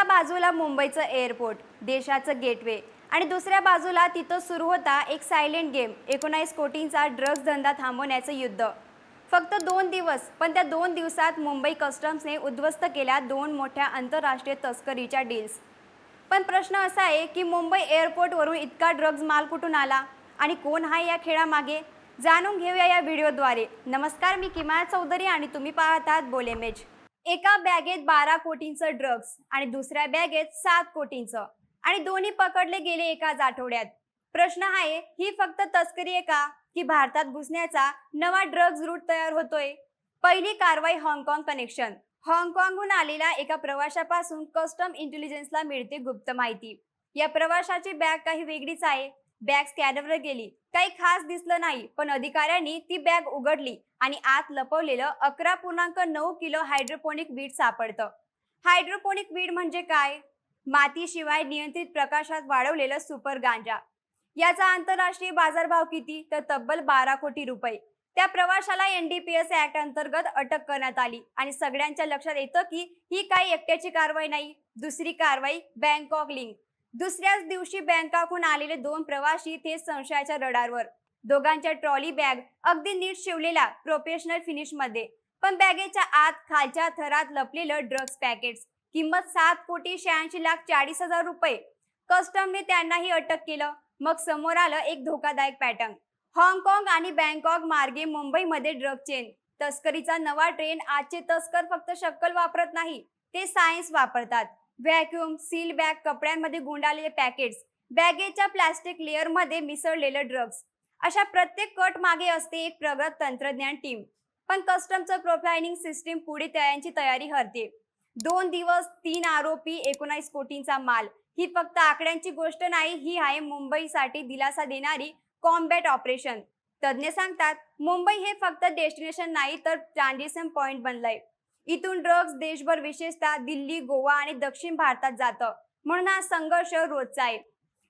एका बाजूला मुंबईचं एअरपोर्ट देशाचं गेटवे आणि दुसऱ्या बाजूला तिथं सुरू होता एक सायलेंट गेम एकोणावीस कोटींचा ड्रग्ज धंदा थांबवण्याचं युद्ध. फक्त दोन दिवस पण त्या दोन दिवसात मुंबई कस्टम्सने उद्ध्वस्त केल्या दोन मोठ्या आंतरराष्ट्रीय तस्करीच्या डील्स. पण प्रश्न असा आहे की मुंबई एअरपोर्टवरून इतका ड्रग्ज माल कुठून आला आणि कोण आहे या खेळामागे? जाणून घेऊया या व्हिडिओद्वारे. नमस्कार मी किमाया चौधरी आणि तुम्ही पाहतात बोलेमेज एका बॅगेत बारा कोटींचं ड्रग्ज आणि दुसऱ्या बॅगेत सात कोटींचं. आणि दोन्ही पकडले गेले एकाच आठवड्यात प्रश्न आहे ही फक्त तस्करी आहे का? की भारतात घुसण्याचा नवा ड्रग्ज रूट तयार होतोय? पहिली कारवाई हाँगकाँग कनेक्शन हाँगकाँगहून आलेल्या एका प्रवाशापासून कस्टम इंटेलिजन्सला मिळते गुप्त माहिती. या प्रवाशाची बॅग काही वेगळीच आहे. बॅग स्कॅनरवर गेली. काही खास दिसलं नाही पण अधिकाऱ्यांनी ती बॅग उघडली आणि आत लपवलेलं अकरा पूर्णांक नऊ किलो हायड्रोपोनिक वीड सापडतं. हायड्रोपोनिक वीड म्हणजे काय? मातीशिवाय नियंत्रित प्रकाशात वाढवलेलं सुपर गांजा. याचा आंतरराष्ट्रीय बाजारभाव किती? तर तब्बल बारा कोटी रुपये. त्या प्रवाशाला एनडीपीएस ऍक्ट अंतर्गत अटक करण्यात आली आणि सगळ्यांच्या लक्षात येतं की ही काही एकट्याची कारवाई नाही. दुसरी कारवाई बँकॉक लिंक दुसऱ्याच दिवशी बँकॉकहून आलेले दोन प्रवासी थेट संशयाच्या रडारवर. दोघांच्या ट्रॉली बॅग अगदी नीट शिवलेला प्रोफेशनल फिनिशमध्ये. पण बॅगेच्या आत खालच्या थरात लपलेलं ड्रग्ज पॅकेट्स. किंमत सात कोटी शहाऐंशी लाख चाळीस हजार रुपये. कस्टमने त्यांनाही अटक केलं. मग समोर आलं एक धोकादायक पॅटर्न. हाँगकाँग आणि बँकॉक मार्गे मुंबईमध्ये ड्रग चेन. तस्करीचा नवा ट्रेन आजचे तस्कर फक्त शक्कल वापरत नाही ते सायन्स वापरतात. व्हॅक्युम सील बॅग कपड्यांमध्ये गुंडाळलेले पॅकेट्स बॅगेच्या प्लास्टिक लेअरमध्ये मिसळलेलं ड्रग्ज अशा प्रत्येक कट मागे असते एक प्रगत तंत्रज्ञान टीम. पण कस्टमचं प्रोफायलिंग सिस्टीम पुढे त्यांची तयारी हरते. दोन दिवस तीन आरोपी एकोणावीस कोटींचा माल. ही फक्त आकड्यांची गोष्ट नाही ही आहे मुंबईसाठी दिलासा देणारी कॉम्बॅट ऑपरेशन. तज्ज्ञ सांगतात मुंबई हे फक्त डेस्टिनेशन नाही तर ट्रान्झिशन पॉइंट बनलंय. इथून ड्रग्ज देशभर विशेषतः दिल्ली गोवा आणि दक्षिण भारतात जातं. म्हणून हा संघर्ष रोजचा आहे.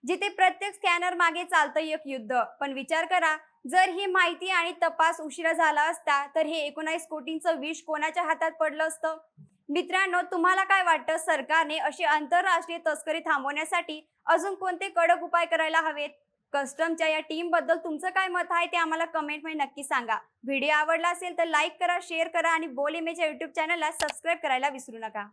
जिथे प्रत्येक स्कॅनर मागे चालतं एक युद्ध. पण विचार करा जर ही माहिती आणि तपास उशिरा झाला असता तर हे एकोणास कोटींचं विष कोणाच्या हातात पडलं असतं? मित्रांनो तुम्हाला काय वाटतं? सरकारने अशी आंतरराष्ट्रीय तस्करी थांबवण्यासाठी अजून कोणते कडक उपाय करायला हवेत? कस्टमच्या या टीमबद्दल तुमचं काय मत आहे ते आम्हाला कमेंटमध्ये नक्की सांगा. व्हिडिओ आवडला असेल तर लाईक करा शेअर करा आणि बोल इमेज या युट्यूब चॅनलला सबस्क्राईब करायला विसरू नका.